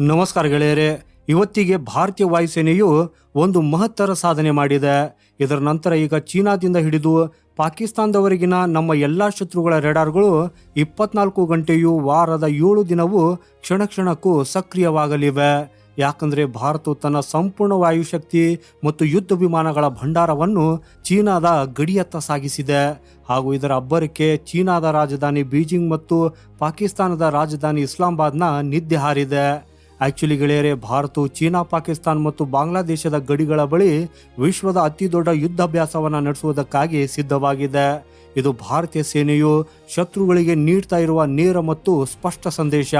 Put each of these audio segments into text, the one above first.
ನಮಸ್ಕಾರ ಗೆಳೆಯರೆ. ಇವತ್ತಿಗೆ ಭಾರತೀಯ ವಾಯುಸೇನೆಯು ಒಂದು ಮಹತ್ತರ ಸಾಧನೆ ಮಾಡಿದೆ. ಇದರ ನಂತರ ಈಗ ಚೀನಾದಿಂದ ಹಿಡಿದು ಪಾಕಿಸ್ತಾನದವರೆಗಿನ ನಮ್ಮ ಎಲ್ಲ ಶತ್ರುಗಳ ರೆಡಾರ್ಗಳು ಇಪ್ಪತ್ನಾಲ್ಕು ಗಂಟೆಯೂ ವಾರದ ಏಳು ದಿನವೂ ಕ್ಷಣ ಕ್ಷಣಕ್ಕೂ ಸಕ್ರಿಯವಾಗಲಿವೆ. ಯಾಕಂದರೆ ಭಾರತವು ತನ್ನ ಸಂಪೂರ್ಣ ವಾಯುಶಕ್ತಿ ಮತ್ತು ಯುದ್ಧ ವಿಮಾನಗಳ ಭಂಡಾರವನ್ನು ಚೀನಾದ ಗಡಿಯತ್ತ ಸಾಗಿಸಿದೆ. ಹಾಗೂ ಇದರ ಅಬ್ಬರಕ್ಕೆ ಚೀನಾದ ರಾಜಧಾನಿ ಬೀಜಿಂಗ್ ಮತ್ತು ಪಾಕಿಸ್ತಾನದ ರಾಜಧಾನಿ ಇಸ್ಲಾಮಾಬಾದ್ನ ನಿದ್ದೆ ಹಾರಿದೆ. ಆಕ್ಚುಲಿ ಗೆಳೆಯರೆ, ಭಾರತವು ಚೀನಾ, ಪಾಕಿಸ್ತಾನ ಮತ್ತು ಬಾಂಗ್ಲಾದೇಶದ ಗಡಿಗಳ ಬಳಿ ವಿಶ್ವದ ಅತಿ ದೊಡ್ಡ ಯುದ್ಧಾಭ್ಯಾಸವನ್ನು ನಡೆಸುವುದಕ್ಕಾಗಿ ಸಿದ್ಧವಾಗಿದೆ. ಇದು ಭಾರತೀಯ ಸೇನೆಯು ಶತ್ರುಗಳಿಗೆ ನೀಡ್ತಾ ಇರುವ ನೇರ ಮತ್ತು ಸ್ಪಷ್ಟ ಸಂದೇಶ.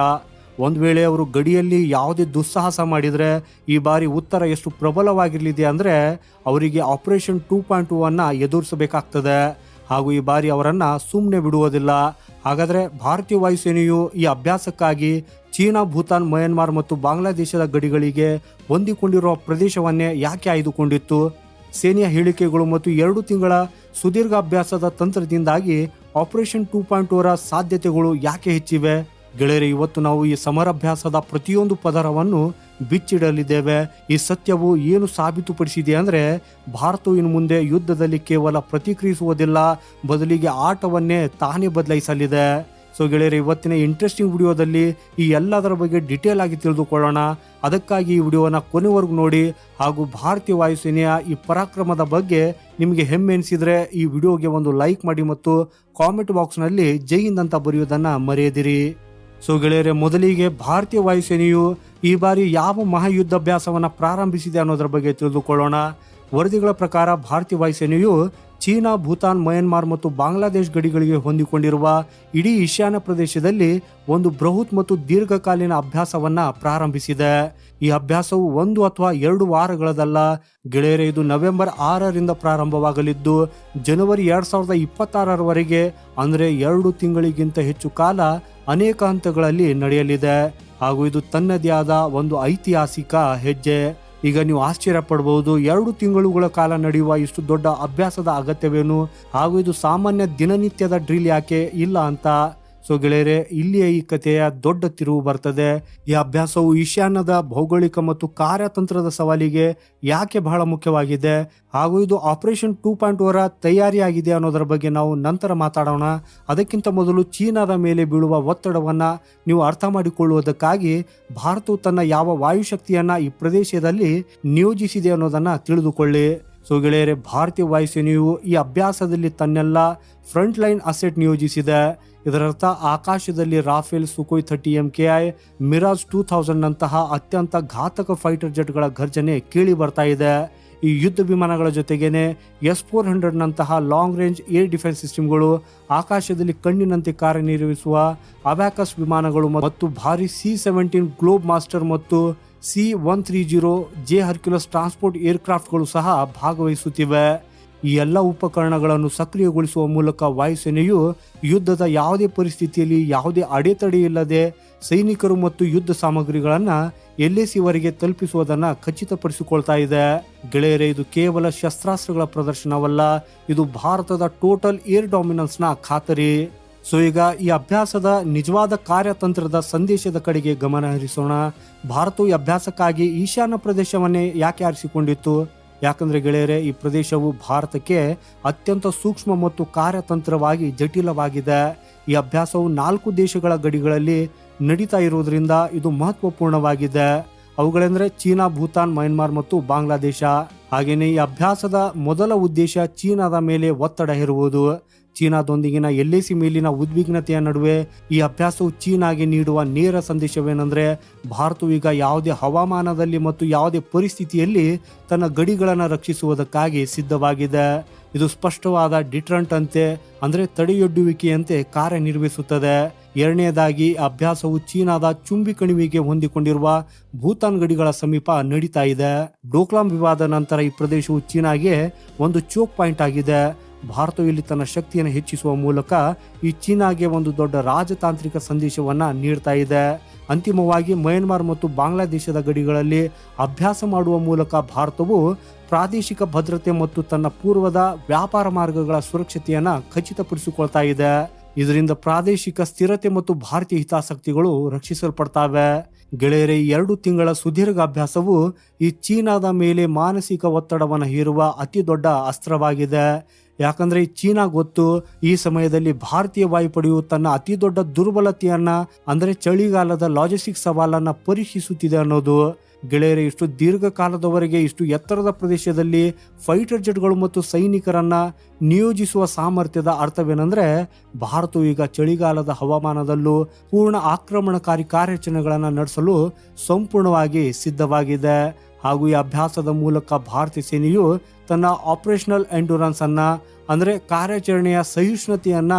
ಒಂದು ವೇಳೆ ಅವರು ಗಡಿಯಲ್ಲಿ ಯಾವುದೇ ದುಸ್ಸಾಹಸ ಮಾಡಿದರೆ, ಈ ಬಾರಿ ಉತ್ತರ ಎಷ್ಟು ಪ್ರಬಲವಾಗಿರಲಿದೆ ಅಂದರೆ ಅವರಿಗೆ ಆಪರೇಷನ್ ಟೂ ಪಾಯಿಂಟ್ ಟೂ ಅನ್ನು ಎದುರಿಸಬೇಕಾಗ್ತದೆ. ಹಾಗೂ ಈ ಬಾರಿ ಅವರನ್ನು ಸುಮ್ಮನೆ ಬಿಡುವುದಿಲ್ಲ. ಹಾಗಾದರೆ ಭಾರತೀಯ ವಾಯುಸೇನೆಯು ಈ ಅಭ್ಯಾಸಕ್ಕಾಗಿ ಚೀನಾ, ಭೂತಾನ್, ಮಯನ್ಮಾರ್ ಮತ್ತು ಬಾಂಗ್ಲಾದೇಶದ ಗಡಿಗಳಿಗೆ ಹೊಂದಿಕೊಂಡಿರುವ ಪ್ರದೇಶವನ್ನೇ ಯಾಕೆ ಆಯ್ದುಕೊಂಡಿತ್ತು? ಸೇನೆಯ ಹೇಳಿಕೆಗಳು ಮತ್ತು ಎರಡು ತಿಂಗಳ ಸುದೀರ್ಘ ಅಭ್ಯಾಸದ ತಂತ್ರದಿಂದಾಗಿ ಆಪರೇಷನ್ ಟೂ ಪಾಯಿಂಟ್ ಟೂರ ಸಾಧ್ಯತೆಗಳು ಯಾಕೆ ಹೆಚ್ಚಿವೆ? ಗೆಳೆಯರೆ, ಇವತ್ತು ನಾವು ಈ ಸಮರಾಭ್ಯಾಸದ ಪ್ರತಿಯೊಂದು ಪದರವನ್ನು ಬಿಚ್ಚಿಡಲಿದ್ದೇವೆ. ಈ ಸತ್ಯವು ಏನು ಸಾಬೀತುಪಡಿಸಿದೆ ಅಂದರೆ, ಭಾರತವು ಇನ್ನು ಮುಂದೆ ಯುದ್ಧದಲ್ಲಿ ಕೇವಲ ಪ್ರತಿಕ್ರಿಯಿಸುವುದಿಲ್ಲ, ಬದಲಿಗೆ ಆಟವನ್ನೇ ತಾನೇ ಬದಲಾಯಿಸಲಿದೆ. ಸೊ ಗೆಳೆಯರೆ, ಇವತ್ತಿನ ಇಂಟ್ರೆಸ್ಟಿಂಗ್ ವಿಡಿಯೋದಲ್ಲಿ ಈ ಎಲ್ಲದರ ಬಗ್ಗೆ ಡಿಟೇಲ್ ಆಗಿ ತಿಳಿದುಕೊಳ್ಳೋಣ. ಅದಕ್ಕಾಗಿ ಈ ವಿಡಿಯೋನ ಕೊನೆವರೆಗೂ ನೋಡಿ ಹಾಗೂ ಭಾರತೀಯ ವಾಯುಸೇನೆಯ ಈ ಪರಾಕ್ರಮದ ಬಗ್ಗೆ ನಿಮಗೆ ಹೆಮ್ಮೆ ಎನಿಸಿದರೆ ಈ ವಿಡಿಯೋಗೆ ಒಂದು ಲೈಕ್ ಮಾಡಿ ಮತ್ತು ಕಾಮೆಂಟ್ ಬಾಕ್ಸ್ನಲ್ಲಿ ಜೈ ಹಿಂದ್ ಅಂತ ಬರೆಯುವುದನ್ನು ಮರೆಯದಿರಿ. ಸೊ ಗೆಳೆಯರೆ, ಮೊದಲಿಗೆ ಭಾರತೀಯ ವಾಯುಸೇನೆಯು ಈ ಬಾರಿ ಯಾವ ಮಹಾಯುದ್ಧಾಭ್ಯಾಸವನ್ನು ಪ್ರಾರಂಭಿಸಿದೆ ಅನ್ನೋದರ ಬಗ್ಗೆ ತಿಳಿದುಕೊಳ್ಳೋಣ. ವರದಿಗಳ ಪ್ರಕಾರ ಭಾರತೀಯ ವಾಯುಸೇನೆಯು ಚೀನಾ, ಭೂತಾನ್, ಮಯನ್ಮಾರ್ ಮತ್ತು ಬಾಂಗ್ಲಾದೇಶ್ ಗಡಿಗಳಿಗೆ ಹೊಂದಿಕೊಂಡಿರುವ ಇಡೀ ಈಶಾನ್ಯ ಪ್ರದೇಶದಲ್ಲಿ ಒಂದು ಬೃಹತ್ ಮತ್ತು ದೀರ್ಘಕಾಲೀನ ಅಭ್ಯಾಸವನ್ನ ಪ್ರಾರಂಭಿಸಿದೆ. ಈ ಅಭ್ಯಾಸವು ಒಂದು ಅಥವಾ ಎರಡು ವಾರಗಳದಲ್ಲ, ಗೆಳೆಯರೆ, ಇದು ನವೆಂಬರ್ ಆರರಿಂದ ಪ್ರಾರಂಭವಾಗಲಿದ್ದು, ಜನವರಿ ಎರಡ್ ಸಾವಿರದ ಇಪ್ಪತ್ತಾರರವರೆಗೆ, ಅಂದರೆ ಎರಡು ತಿಂಗಳಿಗಿಂತ ಹೆಚ್ಚು ಕಾಲ ಅನೇಕ ಹಂತಗಳಲ್ಲಿ ನಡೆಯಲಿದೆ. ಹಾಗೂ ಇದು ತನ್ನದೇ ಆದ ಒಂದು ಐತಿಹಾಸಿಕ ಹೆಜ್ಜೆ. ಈಗ ನೀವು ಆಶ್ಚರ್ಯ ಪಡಬಹುದು ಎರಡು ತಿಂಗಳುಗಳ ಕಾಲ ನಡೆಯುವ ಇಷ್ಟು ದೊಡ್ಡ ಅಭ್ಯಾಸದ ಅಗತ್ಯವೇನು? ಹಾಗೂ ಇದು ಸಾಮಾನ್ಯ ದಿನನಿತ್ಯದ ಡ್ರಿಲ್ ಯಾಕೆ ಇಲ್ಲ ಅಂತ. ಸೊ ಗೆಳೆಯರೆ, ಇಲ್ಲಿಯ ಈ ಕಥೆಯ ದೊಡ್ಡ ತಿರುವು ಬರ್ತದೆ. ಈ ಅಭ್ಯಾಸವು ಈಶಾನ್ಯದ ಭೌಗೋಳಿಕ ಮತ್ತು ಕಾರ್ಯತಂತ್ರದ ಸವಾಲಿಗೆ ಯಾಕೆ ಬಹಳ ಮುಖ್ಯವಾಗಿದೆ? ಹಾಗೂ ಇದು ಆಪರೇಷನ್ ಟೂ ಪಾಯಿಂಟ್ ಓರ ತಯಾರಿಯಾಗಿದೆ ಅನ್ನೋದರ ಬಗ್ಗೆ ನಾವು ನಂತರ ಮಾತಾಡೋಣ. ಅದಕ್ಕಿಂತ ಮೊದಲು ಚೀನಾದ ಮೇಲೆ ಬೀಳುವ ಒತ್ತಡವನ್ನ ನೀವು ಅರ್ಥ ಮಾಡಿಕೊಳ್ಳುವುದಕ್ಕಾಗಿ ಭಾರತವು ತನ್ನ ಯಾವ ವಾಯುಶಕ್ತಿಯನ್ನು ಈ ಪ್ರದೇಶದಲ್ಲಿ ನಿಯೋಜಿಸಿದೆ ಅನ್ನೋದನ್ನ ತಿಳಿದುಕೊಳ್ಳಿ. ಸೊ ಗೆಳೆಯರೆ, ಭಾರತೀಯ ವಾಯುಸೇನೆಯು ಈ ಅಭ್ಯಾಸದಲ್ಲಿ ತನ್ನೆಲ್ಲ ಫ್ರಂಟ್ ಲೈನ್ ಅಸೆಟ್ ನಿಯೋಜಿಸಿದೆ. ಇದರರ್ಥ ಆಕಾಶದಲ್ಲಿ Rafale Sukhoi thirty M K I Mirage two thousand ನಂತಹ ಅತ್ಯಂತ ಘಾತಕ ಫೈಟರ್ ಜೆಟ್ಗಳ ಘರ್ಜನೆ ಕೇಳಿ ಬರ್ತಾ ಇದೆ. ಈ ಯುದ್ಧ ವಿಮಾನಗಳ ಜೊತೆಗೇನೆ ಎಸ್ ಫೋರ್ ಹಂಡ್ರೆಡ್ ನಂತಹ ಲಾಂಗ್ ರೇಂಜ್ ಏರ್ ಡಿಫೆನ್ಸ್ ಸಿಸ್ಟಮ್ಗಳು, ಆಕಾಶದಲ್ಲಿ ಕಣ್ಣಿನಂತೆ ಕಾರ್ಯನಿರ್ವಹಿಸುವ ಅವ್ಯಾಕಸ್ ವಿಮಾನಗಳು ಮತ್ತು ಭಾರಿ ಸಿ ಸೆವೆಂಟೀನ್ ಗ್ಲೋಬ್ ಮಾಸ್ಟರ್ ಮತ್ತು C one three zero J Hercules transport ಏರ್ಕ್ರಾಫ್ಟ್ಗಳು ಸಹ ಭಾಗವಹಿಸುತ್ತಿವೆ. ಈ ಎಲ್ಲ ಉಪಕರಣಗಳನ್ನು ಸಕ್ರಿಯಗೊಳಿಸುವ ಮೂಲಕ ವಾಯುಸೇನೆಯು ಯುದ್ಧದ ಯಾವುದೇ ಪರಿಸ್ಥಿತಿಯಲ್ಲಿ ಯಾವುದೇ ಅಡೆತಡೆ ಇಲ್ಲದೆ ಸೈನಿಕರು ಮತ್ತು ಯುದ್ಧ ಸಾಮಗ್ರಿಗಳನ್ನು ಎಲ್ಎಸಿವರೆಗೆ ತಲುಪಿಸುವುದನ್ನು ಖಚಿತಪಡಿಸಿಕೊಳ್ತಾ ಇದೆ. ಗೆಳೆಯರೇ, ಇದು ಕೇವಲ ಶಸ್ತ್ರಾಸ್ತ್ರಗಳ ಪ್ರದರ್ಶನವಲ್ಲ, ಇದು ಭಾರತದ ಟೋಟಲ್ ಏರ್ ಡಾಮಿನೆನ್ಸ್ನ ಖಾತರಿ. ಸೊ, ಈಗ ಈ ಅಭ್ಯಾಸದ ನಿಜವಾದ ಕಾರ್ಯತಂತ್ರದ ಸಂದೇಶದ ಕಡೆಗೆ ಗಮನ ಹರಿಸೋಣ. ಭಾರತವು ಅಭ್ಯಾಸಕ್ಕಾಗಿ ಈಶಾನ್ಯ ಪ್ರದೇಶವನ್ನೇ ಯಾಕೆ ಆರಿಸಿಕೊಂಡಿತ್ತು? ಯಾಕಂದ್ರೆ ಗೆಳೆಯರೆ, ಈ ಪ್ರದೇಶವು ಭಾರತಕ್ಕೆ ಅತ್ಯಂತ ಸೂಕ್ಷ್ಮ ಮತ್ತು ಕಾರ್ಯತಂತ್ರವಾಗಿ ಜಟಿಲವಾಗಿದೆ. ಈ ಅಭ್ಯಾಸವು ನಾಲ್ಕು ದೇಶಗಳ ಗಡಿಗಳಲ್ಲಿ ನಡೀತಾ ಇರುವುದರಿಂದ ಇದು ಮಹತ್ವಪೂರ್ಣವಾಗಿದೆ. ಅವುಗಳೆಂದರೆ ಚೀನಾ, ಭೂತಾನ್, ಮ್ಯಾನ್ಮಾರ್ ಮತ್ತು ಬಾಂಗ್ಲಾದೇಶ. ಹಾಗೆಯೇ ಈ ಅಭ್ಯಾಸದ ಮೊದಲ ಉದ್ದೇಶ ಚೀನಾದ ಮೇಲೆ ಒತ್ತಡ ಹೇರುವುದು. ಚೀನಾದೊಂದಿಗಿನ ಎಲ್ಎಸಿ ಮೇಲಿನ ಉದ್ವಿಗ್ನತೆಯ ನಡುವೆ ಈ ಅಭ್ಯಾಸವು ಚೀನಾಗೆ ನೀಡುವ ನೇರ ಸಂದೇಶವೇನೆಂದರೆ ಭಾರತವು ಈಗ ಯಾವುದೇ ಹವಾಮಾನದಲ್ಲಿ ಮತ್ತು ಯಾವುದೇ ಪರಿಸ್ಥಿತಿಯಲ್ಲಿ ತನ್ನ ಗಡಿಗಳನ್ನು ರಕ್ಷಿಸುವುದಕ್ಕಾಗಿ ಸಿದ್ಧವಾಗಿದೆ. ಇದು ಸ್ಪಷ್ಟವಾದ ಡಿಟ್ರಂಟ್ ಅಂತೆ, ಅಂದರೆ ತಡೆಯೊಡ್ಡುವಿಕೆಯಂತೆ ಕಾರ್ಯನಿರ್ವಹಿಸುತ್ತದೆ. ಎರಡನೆಯದಾಗಿ ಅಭ್ಯಾಸವು ಚೀನಾದ ಚುಂಬಿ ಕಣಿವೆಗೆ ಹೊಂದಿಕೊಂಡಿರುವ ಭೂತಾನ್ ಗಡಿಗಳ ಸಮೀಪ ನಡೀತಾ ಇದೆ. ಡೋಕ್ಲಾಂ ವಿವಾದ ನಂತರ ಈ ಪ್ರದೇಶವು ಚೀನಾಗೆ ಒಂದು ಚೋಕ್ ಪಾಯಿಂಟ್ ಆಗಿದೆ. ಭಾರತವು ಇಲ್ಲಿ ತನ್ನ ಶಕ್ತಿಯನ್ನು ಹೆಚ್ಚಿಸುವ ಮೂಲಕ ಈ ಚೀನಾಗೆ ಒಂದು ದೊಡ್ಡ ರಾಜತಾಂತ್ರಿಕ ಸಂದೇಶವನ್ನ ನೀಡ್ತಾ ಇದೆ. ಅಂತಿಮವಾಗಿ ಮಯನ್ಮಾರ್ ಮತ್ತು ಬಾಂಗ್ಲಾದೇಶದ ಗಡಿಗಳಲ್ಲಿ ಅಭ್ಯಾಸ ಮಾಡುವ ಮೂಲಕ ಭಾರತವು ಪ್ರಾದೇಶಿಕ ಭದ್ರತೆ ಮತ್ತು ತನ್ನ ಪೂರ್ವದ ವ್ಯಾಪಾರ ಮಾರ್ಗಗಳ ಸುರಕ್ಷತೆಯನ್ನು ಖಚಿತಪಡಿಸಿಕೊಳ್ತಾ ಇದೆ. ಇದರಿಂದ ಪ್ರಾದೇಶಿಕ ಸ್ಥಿರತೆ ಮತ್ತು ಭಾರತೀಯ ಹಿತಾಸಕ್ತಿಗಳು ರಕ್ಷಿಸಲ್ಪಡ್ತಾವೆ. ಗೆಳೆಯರೆ, ಎರಡು ತಿಂಗಳ ಸುದೀರ್ಘ ಅಭ್ಯಾಸವು ಈ ಚೀನಾದ ಮೇಲೆ ಮಾನಸಿಕ ಒತ್ತಡವನ್ನು ಹೇರುವ ಅತಿ ದೊಡ್ಡ ಅಸ್ತ್ರವಾಗಿದೆ. ಯಾಕಂದ್ರೆ ಚೀನಾ ಗೊತ್ತು ಈ ಸಮಯದಲ್ಲಿ ಭಾರತೀಯ ವಾಯುಪಡೆಯು ತನ್ನ ಅತಿ ದೊಡ್ಡ ದುರ್ಬಲತೆಯನ್ನ, ಅಂದ್ರೆ ಚಳಿಗಾಲದ ಲಾಜಿಸ್ಟಿಕ್ ಸವಾಲನ್ನ ಪರೀಕ್ಷಿಸುತ್ತಿದೆ ಅನ್ನೋದು. ಗೆಳೆಯರೆ, ಇಷ್ಟು ದೀರ್ಘಕಾಲದವರೆಗೆ ಇಷ್ಟು ಎತ್ತರದ ಪ್ರದೇಶದಲ್ಲಿ ಫೈಟರ್ ಜೆಟ್ಗಳು ಮತ್ತು ಸೈನಿಕರನ್ನ ನಿಯೋಜಿಸುವ ಸಾಮರ್ಥ್ಯದ ಅರ್ಥವೇನೆಂದ್ರೆ, ಭಾರತವು ಈಗ ಚಳಿಗಾಲದ ಹವಾಮಾನದಲ್ಲೂ ಪೂರ್ಣ ಆಕ್ರಮಣಕಾರಿ ಕಾರ್ಯಾಚರಣೆಗಳನ್ನು ನಡೆಸಲು ಸಂಪೂರ್ಣವಾಗಿ ಸಿದ್ಧವಾಗಿದೆ. ಹಾಗೂ ಈ ಅಭ್ಯಾಸದ ಮೂಲಕ ಭಾರತೀಯ ಸೇನೆಯು ತನ್ನ ಆಪರೇಷನಲ್ ಎಂಡೂರೆನ್ಸ್ ಅನ್ನ, ಅಂದ್ರೆ ಕಾರ್ಯಾಚರಣೆಯ ಸಹಿಷ್ಣುತೆಯನ್ನ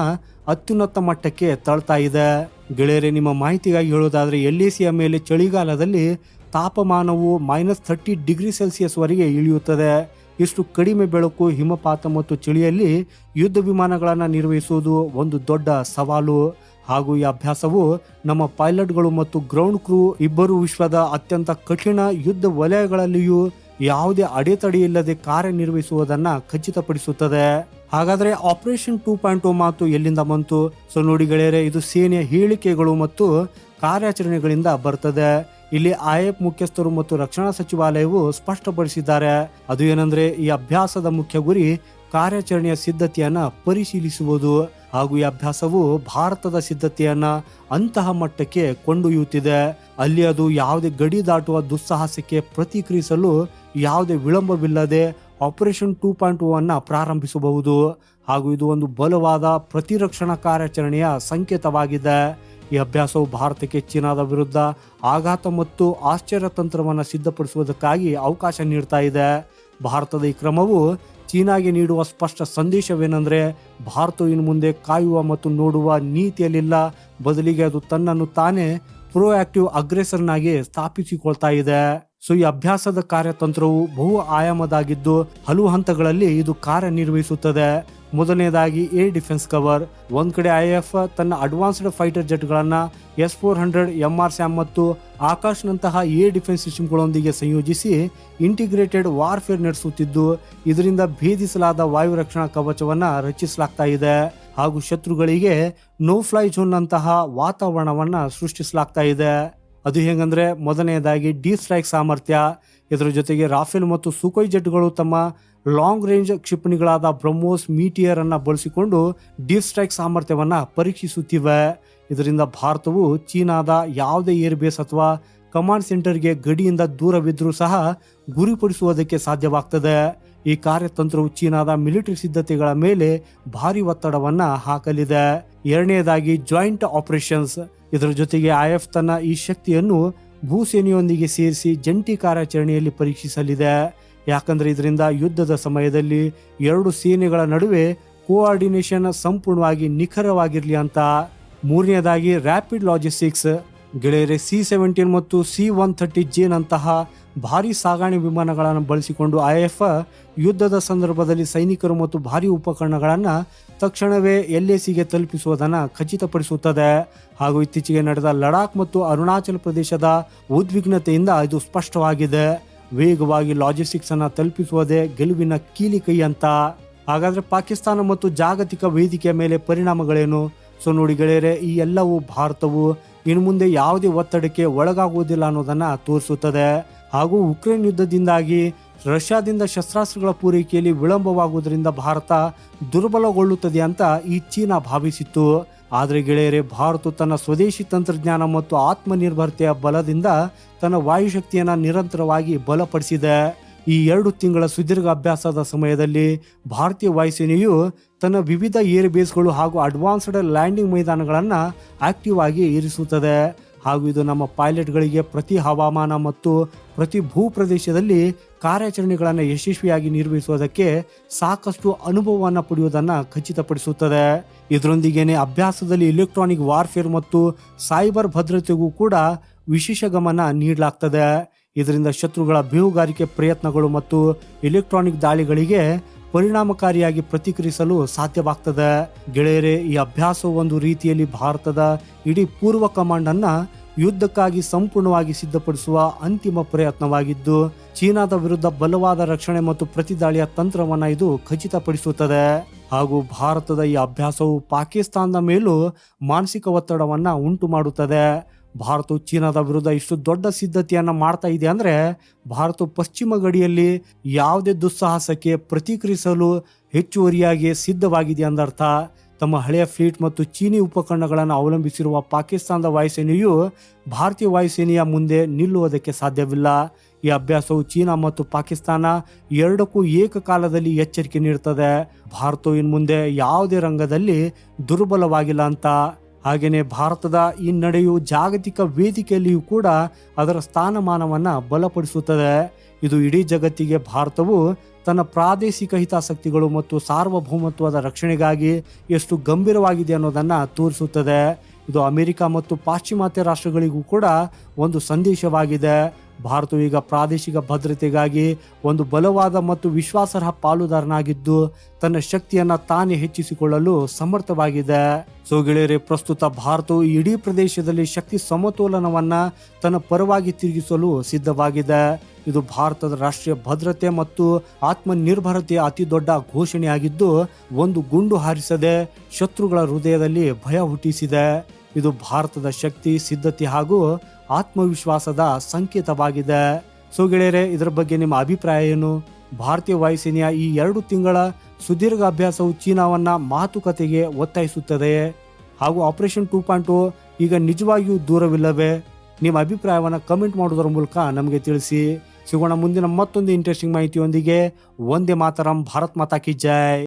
ಅತ್ಯುನ್ನತ ಮಟ್ಟಕ್ಕೆ ತಳ್ತಾ ಇದೆ. ಗೆಳೆಯರೆ, ನಿಮ್ಮ ಮಾಹಿತಿಗಾಗಿ ಹೇಳೋದಾದ್ರೆ ಎಲ್ ಮೇಲೆ ಚಳಿಗಾಲದಲ್ಲಿ ತಾಪಮಾನವು ಮೈನಸ್ ಥರ್ಟಿ ಡಿಗ್ರಿ ಸೆಲ್ಸಿಯಸ್ ವರೆಗೆ ಇಳಿಯುತ್ತದೆ. ಇಷ್ಟು ಕಡಿಮೆ ಬೆಳಕು, ಹಿಮಪಾತ ಮತ್ತು ಚಳಿಯಲ್ಲಿ ಯುದ್ಧ ವಿಮಾನಗಳನ್ನು ನಿರ್ವಹಿಸುವುದು ಒಂದು ದೊಡ್ಡ ಸವಾಲು. ಹಾಗೂ ಈ ಅಭ್ಯಾಸವು ನಮ್ಮ ಪೈಲಟ್ಗಳು ಮತ್ತು ಗ್ರೌಂಡ್ ಕ್ರೂ ಇಬ್ಬರು ವಿಶ್ವದ ಅತ್ಯಂತ ಕಠಿಣ ಯುದ್ಧ ವಲಯಗಳಲ್ಲಿಯೂ ಯಾವುದೇ ಅಡೆತಡೆ ಇಲ್ಲದೆ ಕಾರ್ಯನಿರ್ವಹಿಸುವುದನ್ನು ಖಚಿತಪಡಿಸುತ್ತದೆ. ಹಾಗಾದರೆ ಆಪರೇಷನ್ ಟೂ ಪಾಯಿಂಟ್ ಓ ಮಾತು ಎಲ್ಲಿಂದ ಬಂತು? ಸೊ ನೋಡಿ ಗೆಳೆಯರೆ, ಇದು ಸೇನೆಯ ಹೇಳಿಕೆಗಳು ಮತ್ತು ಕಾರ್ಯಾಚರಣೆಗಳಿಂದ ಬರ್ತದೆ. ಇಲ್ಲಿ ಐಎಫ್ ಮುಖ್ಯಸ್ಥರು ಮತ್ತು ರಕ್ಷಣಾ ಸಚಿವಾಲಯವು ಸ್ಪಷ್ಟಪಡಿಸಿದ್ದಾರೆ. ಅದು ಏನಂದ್ರೆ ಈ ಅಭ್ಯಾಸದ ಮುಖ್ಯ ಗುರಿ ಕಾರ್ಯಾಚರಣೆಯ ಸಿದ್ಧತೆಯನ್ನು ಪರಿಶೀಲಿಸುವುದು. ಹಾಗೂ ಈ ಅಭ್ಯಾಸವು ಭಾರತದ ಸಿದ್ಧತೆಯನ್ನ ಅಂತಹ ಮಟ್ಟಕ್ಕೆ ಕೊಂಡೊಯ್ಯುತ್ತಿದೆ. ಅಲ್ಲಿ ಅದು ಯಾವುದೇ ಗಡಿ ದಾಟುವ ದುಸ್ಸಾಹಸಕ್ಕೆ ಪ್ರತಿಕ್ರಿಯಿಸಲು ಯಾವುದೇ ವಿಳಂಬವಿಲ್ಲದೆ ಆಪರೇಷನ್ ಟೂ ಪಾಯಿಂಟ್ ಅನ್ನ ಪ್ರಾರಂಭಿಸಬಹುದು. ಹಾಗೂ ಇದು ಒಂದು ಬಲವಾದ ಪ್ರತಿರಕ್ಷಣಾ ಕಾರ್ಯಾಚರಣೆಯ ಸಂಕೇತವಾಗಿದೆ. ಈ ಅಭ್ಯಾಸವು ಭಾರತಕ್ಕೆ ಚೀನಾದ ವಿರುದ್ಧ ಆಘಾತ ಮತ್ತು ಆಶ್ಚರ್ಯ ತಂತ್ರವನ್ನು ಸಿದ್ಧಪಡಿಸುವುದಕ್ಕಾಗಿ ಅವಕಾಶ ನೀಡ್ತಾ ಇದೆ. ಭಾರತದ ಈ ಕ್ರಮವು ಚೀನಾಗೆ ನೀಡುವ ಸ್ಪಷ್ಟ ಸಂದೇಶವೇನೆಂದರೆ ಭಾರತವು ಇನ್ನು ಮುಂದೆ ಕಾಯುವ ಮತ್ತು ನೋಡುವ ನೀತಿಯಲ್ಲಿಲ್ಲ. ಬದಲಿಗೆ ಅದು ತನ್ನನ್ನು ತಾನೇ ಪ್ರೋಆಕ್ಟಿವ್ ಅಗ್ರೆಸರ್ನಾಗಿ ಸ್ಥಾಪಿಸಿಕೊಳ್ತಾ ಇದೆ. ಸೊ, ಈ ಅಭ್ಯಾಸದ ಕಾರ್ಯತಂತ್ರವು ಬಹು ಆಯಾಮದಾಗಿದ್ದು, ಹಲವು ಹಂತಗಳಲ್ಲಿ ಇದು ಕಾರ್ಯನಿರ್ವಹಿಸುತ್ತದೆ. ಮೊದಲನೇದಾಗಿ ಏರ್ ಡಿಫೆನ್ಸ್ ಕವರ್. ಒಂದು ಕಡೆ ಐ ಎಫ್, ತನ್ನ advanced fighter ಜೆಟ್ಗಳನ್ನ S four hundred, M R SAM ಮತ್ತು ಆಕಾಶ್ನಂತಹ ಏರ್ ಡಿಫೆನ್ಸ್ ಸಿಸ್ಟಮ್ಗಳೊಂದಿಗೆ ಸಂಯೋಜಿಸಿ ಇಂಟಿಗ್ರೇಟೆಡ್ ವಾರ್ಫೇರ್ ನಡೆಸುತ್ತಿದ್ದು, ಇದರಿಂದ ಭೇದಿಸಲಾದ ವಾಯು ರಕ್ಷಣಾ ಕವಚವನ್ನ ರಚಿಸಲಾಗ್ತಾ ಇದೆ. ಹಾಗೂ ಶತ್ರುಗಳಿಗೆ ನೋ ಫ್ಲೈ ಝೋನ್ ನಂತಹ ವಾತಾವರಣವನ್ನ ಸೃಷ್ಟಿಸಲಾಗ್ತಾ ಇದೆ. ಅದು ಹೇಗಂದರೆ ಮೊದಲನೆಯದಾಗಿ ಡಿ ಸ್ಟ್ರೈಕ್ ಸಾಮರ್ಥ್ಯ. ಇದರ ಜೊತೆಗೆ ರಾಫೆಲ್ ಮತ್ತು ಸುಕೋಯ್ ಜೆಟ್ಗಳು ತಮ್ಮ ಲಾಂಗ್ ರೇಂಜ್ ಕ್ಷಿಪಣಿಗಳಾದ ಬ್ರಹ್ಮೋಸ್ ಮೀಟಿಯರ್ ಅನ್ನು ಬಳಸಿಕೊಂಡು ಡೀಪ್ ಸ್ಟ್ರೈಕ್ ಸಾಮರ್ಥ್ಯವನ್ನ ಪರೀಕ್ಷಿಸುತ್ತಿವೆ. ಇದರಿಂದ ಭಾರತವು ಚೀನಾದ ಯಾವುದೇ ಏರ್ ಬೇಸ್ ಅಥವಾ ಕಮಾಂಡ್ ಸೆಂಟರ್ಗೆ ಗಡಿಯಿಂದ ದೂರವಿದ್ದರೂ ಸಹ ಗುರಿಪಡಿಸುವುದಕ್ಕೆ ಸಾಧ್ಯವಾಗ್ತದೆ. ಈ ಕಾರ್ಯತಂತ್ರವು ಚೀನಾದ ಮಿಲಿಟರಿ ಸಿದ್ಧತೆಗಳ ಮೇಲೆ ಭಾರಿ ಒತ್ತಡವನ್ನು ಹಾಕಲಿದೆ. ಎರಡನೆಯದಾಗಿ ಜಾಯಿಂಟ್ ಆಪರೇಷನ್ಸ್. ಇದರ ಜೊತೆಗೆ ಐಎಫ್ ತನ್ನ ಈ ಶಕ್ತಿಯನ್ನು ಭೂಸೇನೆಯೊಂದಿಗೆ ಸೇರಿಸಿ ಜಂಟಿ ಕಾರ್ಯಾಚರಣೆಯಲ್ಲಿ ಪರೀಕ್ಷಿಸಲಿದೆ. ಯಾಕಂದ್ರೆ ಇದರಿಂದ ಯುದ್ಧದ ಸಮಯದಲ್ಲಿ ಎರಡು ಸೇನೆಗಳ ನಡುವೆ ಕೋಆರ್ಡಿನೇಷನ್ ಸಂಪೂರ್ಣವಾಗಿ ನಿಖರವಾಗಿರಲಿ ಅಂತ. ಮೂರನೇದಾಗಿ ರ್ಯಾಪಿಡ್ ಲಾಜಿಸ್ಟಿಕ್ಸ್. ಗೆಳೆಯರೆ ಸಿ ಸೆವೆಂಟೀನ್ ಮತ್ತು ಸಿ ಒನ್ ಥರ್ಟಿ ಜೇನಂತಹ ಭಾರಿ ಸಾಗಾಣೆ ವಿಮಾನಗಳನ್ನು ಬಳಸಿಕೊಂಡು ಐಎಫ್ ಯುದ್ಧದ ಸಂದರ್ಭದಲ್ಲಿ ಸೈನಿಕರು ಮತ್ತು ಭಾರಿ ಉಪಕರಣಗಳನ್ನು ತಕ್ಷಣವೇ ಎಲ್ಎಸಿಗೆ ತಲುಪಿಸುವುದನ್ನು ಖಚಿತಪಡಿಸುತ್ತದೆ. ಹಾಗೂ ಇತ್ತೀಚೆಗೆ ನಡೆದ ಲಡಾಖ್ ಮತ್ತು ಅರುಣಾಚಲ ಪ್ರದೇಶದ ಉದ್ವಿಗ್ನತೆಯಿಂದ ಇದು ಸ್ಪಷ್ಟವಾಗಿದೆ. ವೇಗವಾಗಿ ಲಾಜಿಸ್ಟಿಕ್ಸ್ ಅನ್ನು ತಲುಪಿಸುವುದೇ ಗೆಲುವಿನ ಕೀಲಿ ಕೈ ಅಂತ. ಹಾಗಾದರೆ ಪಾಕಿಸ್ತಾನ ಮತ್ತು ಜಾಗತಿಕ ವೇದಿಕೆಯ ಮೇಲೆ ಪರಿಣಾಮಗಳೇನು? ಸೊ ನೋಡಿ ಗೆಳೆಯರೆ, ಈ ಎಲ್ಲವೂ ಭಾರತವು ಇನ್ನು ಮುಂದೆ ಯಾವುದೇ ಒತ್ತಡಕ್ಕೆ ಒಳಗಾಗುವುದಿಲ್ಲ ಅನ್ನೋದನ್ನು ತೋರಿಸುತ್ತದೆ. ಹಾಗೂ ಉಕ್ರೇನ್ ಯುದ್ಧದಿಂದಾಗಿ ರಷ್ಯಾದಿಂದ ಶಸ್ತ್ರಾಸ್ತ್ರಗಳ ಪೂರೈಕೆಯಲ್ಲಿ ವಿಳಂಬವಾಗುವುದರಿಂದ ಭಾರತ ದುರ್ಬಲಗೊಳ್ಳುತ್ತದೆ ಅಂತ ಈ ಚೀನಾ ಭಾವಿಸಿತ್ತು. ಆದರೆ ಗೆಳೆಯರೆ, ಭಾರತ ತನ್ನ ಸ್ವದೇಶಿ ತಂತ್ರಜ್ಞಾನ ಮತ್ತು ಆತ್ಮನಿರ್ಭರತೆಯ ಬಲದಿಂದ ತನ್ನ ವಾಯುಶಕ್ತಿಯನ್ನು ನಿರಂತರವಾಗಿ ಬಲಪಡಿಸಿದೆ. ಈ ಎರಡು ತಿಂಗಳ ಸುದೀರ್ಘ ಅಭ್ಯಾಸದ ಸಮಯದಲ್ಲಿ ಭಾರತೀಯ ವಾಯುಸೇನೆಯು ತನ್ನ ವಿವಿಧ ಏರ್ ಬೇಸ್ಗಳು ಹಾಗೂ ಅಡ್ವಾನ್ಸ್ಡ್ ಲ್ಯಾಂಡಿಂಗ್ ಮೈದಾನಗಳನ್ನು ಆಕ್ಟಿವ್ ಆಗಿ ಇರಿಸುತ್ತದೆ ಹಾಗೂ ಇದು ನಮ್ಮ ಪೈಲಟ್ಗಳಿಗೆ ಪ್ರತಿ ಹವಾಮಾನ ಮತ್ತು ಪ್ರತಿ ಭೂ ಪ್ರದೇಶದಲ್ಲಿ ಕಾರ್ಯಾಚರಣೆಗಳನ್ನು ಯಶಸ್ವಿಯಾಗಿ ನಿರ್ವಹಿಸುವುದಕ್ಕೆ ಸಾಕಷ್ಟು ಅನುಭವವನ್ನು ಪಡೆಯುವುದನ್ನು ಖಚಿತಪಡಿಸುತ್ತದೆ. ಇದರೊಂದಿಗೇನೆ ಅಭ್ಯಾಸದಲ್ಲಿ ಇಲೆಕ್ಟ್ರಾನಿಕ್ ವಾರ್ಫೇರ್ ಮತ್ತು ಸೈಬರ್ ಭದ್ರತೆಗೂ ಕೂಡ ವಿಶೇಷ ಗಮನ ನೀಡಲಾಗ್ತದೆ. ಇದರಿಂದ ಶತ್ರುಗಳ ಬೇಹುಗಾರಿಕೆ ಪ್ರಯತ್ನಗಳು ಮತ್ತು ಎಲೆಕ್ಟ್ರಾನಿಕ್ ದಾಳಿಗಳಿಗೆ ಪರಿಣಾಮಕಾರಿಯಾಗಿ ಪ್ರತಿಕ್ರಿಯಿಸಲು ಸಾಧ್ಯವಾಗ್ತದೆ. ಗೆಳೆಯರೆ, ಈ ಅಭ್ಯಾಸವು ಒಂದು ರೀತಿಯಲ್ಲಿ ಭಾರತದ ಇಡೀ ಪೂರ್ವ ಕಮಾಂಡ್ ಅನ್ನ ಯುದ್ಧಕ್ಕಾಗಿ ಸಂಪೂರ್ಣವಾಗಿ ಸಿದ್ಧಪಡಿಸುವ ಅಂತಿಮ ಪ್ರಯತ್ನವಾಗಿದ್ದು, ಚೀನಾದ ವಿರುದ್ಧ ಬಲವಾದ ರಕ್ಷಣೆ ಮತ್ತು ಪ್ರತಿದಾಳಿಯ ತಂತ್ರವನ್ನ ಇದು ಖಚಿತಪಡಿಸುತ್ತದೆ. ಹಾಗೂ ಭಾರತದ ಈ ಅಭ್ಯಾಸವು ಪಾಕಿಸ್ತಾನದ ಮೇಲೂ ಮಾನಸಿಕ ಒತ್ತಡವನ್ನ ಉಂಟು ಮಾಡುತ್ತದೆ ಭಾರತವು ಚೀನಾದ ವಿರುದ್ಧ ಇಷ್ಟು ದೊಡ್ಡ ಸಿದ್ಧತೆಯನ್ನು ಮಾಡ್ತಾ ಇದೆ ಅಂದ್ರೆ ಭಾರತವು ಪಶ್ಚಿಮ ಗಡಿಯಲ್ಲಿ ಯಾವುದೇ ದುಸ್ಸಾಹಸಕ್ಕೆ ಪ್ರತಿಕ್ರಿಯಿಸಲು ಹೆಚ್ಚುವರಿಯಾಗಿ ಸಿದ್ಧವಾಗಿದೆ ಅಂದರ್ಥ. ತಮ್ಮ ಹಳೆಯ ಫ್ಲೀಟ್ ಮತ್ತು ಚೀನಿ ಉಪಕರಣಗಳನ್ನು ಅವಲಂಬಿಸಿರುವ ಪಾಕಿಸ್ತಾನದ ವಾಯುಸೇನೆಯು ಭಾರತೀಯ ವಾಯುಸೇನೆಯ ಮುಂದೆ ನಿಲ್ಲುವುದಕ್ಕೆ ಸಾಧ್ಯವಿಲ್ಲ. ಈ ಅಭ್ಯಾಸವು ಚೀನಾ ಮತ್ತು ಪಾಕಿಸ್ತಾನ ಎರಡಕ್ಕೂ ಏಕಕಾಲದಲ್ಲಿ ಎಚ್ಚರಿಕೆ ನೀಡುತ್ತದೆ. ಭಾರತವು ಇನ್ನು ಮುಂದೆ ಯಾವುದೇ ರಂಗದಲ್ಲಿ ದುರ್ಬಲವಾಗಿಲ್ಲ ಅಂತ ಹಾಗೆಯೇ ಭಾರತದ ಈ ನಡೆಯು ಜಾಗತಿಕ ವೇದಿಕೆಯಲ್ಲಿಯೂ ಕೂಡ ಅದರ ಸ್ಥಾನಮಾನವನ್ನು ಬಲಪಡಿಸುತ್ತದೆ. ಇದು ಇಡೀ ಜಗತ್ತಿಗೆ ಭಾರತವು ತನ್ನ ಪ್ರಾದೇಶಿಕ ಹಿತಾಸಕ್ತಿಗಳು ಮತ್ತು ಸಾರ್ವಭೌಮತ್ವದ ರಕ್ಷಣೆಗಾಗಿ ಎಷ್ಟು ಗಂಭೀರವಾಗಿದೆ ಅನ್ನೋದನ್ನು ತೋರಿಸುತ್ತದೆ. ಇದು ಅಮೆರಿಕ ಮತ್ತು ಪಾಶ್ಚಿಮಾತ್ಯ ರಾಷ್ಟ್ರಗಳಿಗೂ ಕೂಡ ಒಂದು ಸಂದೇಶವಾಗಿದೆ. ಭಾರತವು ಈಗ ಪ್ರಾದೇಶಿಕ ಭದ್ರತೆಗಾಗಿ ಒಂದು ಬಲವಾದ ಮತ್ತು ವಿಶ್ವಾಸಾರ್ಹ ಪಾಲುದಾರನಾಗಿದ್ದು, ತನ್ನ ಶಕ್ತಿಯನ್ನ ತಾನೇ ಹೆಚ್ಚಿಸಿಕೊಳ್ಳಲು ಸಮರ್ಥವಾಗಿದೆ. ಸೊ ಪ್ರಸ್ತುತ ಭಾರತವು ಇಡೀ ಪ್ರದೇಶದಲ್ಲಿ ಶಕ್ತಿ ಸಮತೋಲನವನ್ನ ತನ್ನ ಪರವಾಗಿ ತಿರುಗಿಸಲು ಸಿದ್ಧವಾಗಿದೆ. ಇದು ಭಾರತದ ರಾಷ್ಟ್ರೀಯ ಭದ್ರತೆ ಮತ್ತು ಆತ್ಮನಿರ್ಭರತೆಯ ಅತಿ ದೊಡ್ಡ ಘೋಷಣೆಯಾಗಿದ್ದು, ಒಂದು ಗುಂಡು ಹಾರಿಸದೆ ಶತ್ರುಗಳ ಹೃದಯದಲ್ಲಿ ಭಯ ಹುಟ್ಟಿಸಿದೆ. ಇದು ಭಾರತದ ಶಕ್ತಿ, ಸಿದ್ಧತೆ ಹಾಗೂ ಆತ್ಮವಿಶ್ವಾಸದ ಸಂಕೇತವಾಗಿದೆ. ಸೊ ಗೆಳೆಯರೆ, ಇದರ ಬಗ್ಗೆ ನಿಮ್ಮ ಅಭಿಪ್ರಾಯ ಏನು? ಭಾರತೀಯ ವಾಯುಸೇನೆಯ ಈ ಎರಡು ತಿಂಗಳ ಸುದೀರ್ಘ ಅಭ್ಯಾಸವು ಚೀನಾವನ್ನ ಮಾತುಕತೆಗೆ ಒತ್ತಾಯಿಸುತ್ತದೆ. ಹಾಗೂ ಆಪರೇಷನ್ ಟೂ ಪಾಯಿಂಟ್ ಈಗ ನಿಜವಾಗಿಯೂ ದೂರವಿಲ್ಲವೇ? ನಿಮ್ಮ ಅಭಿಪ್ರಾಯವನ್ನು ಕಮೆಂಟ್ ಮಾಡೋದರ ಮೂಲಕ ನಮಗೆ ತಿಳಿಸಿ. ಸಿಗೋಣ ಮುಂದಿನ ಮತ್ತೊಂದು ಇಂಟ್ರೆಸ್ಟಿಂಗ್ ಮಾಹಿತಿಯೊಂದಿಗೆ. ಒಂದೇ ಮಾತರಂ, ಭಾರತ್ ಮಾತಾ ಕಿ ಜೈ!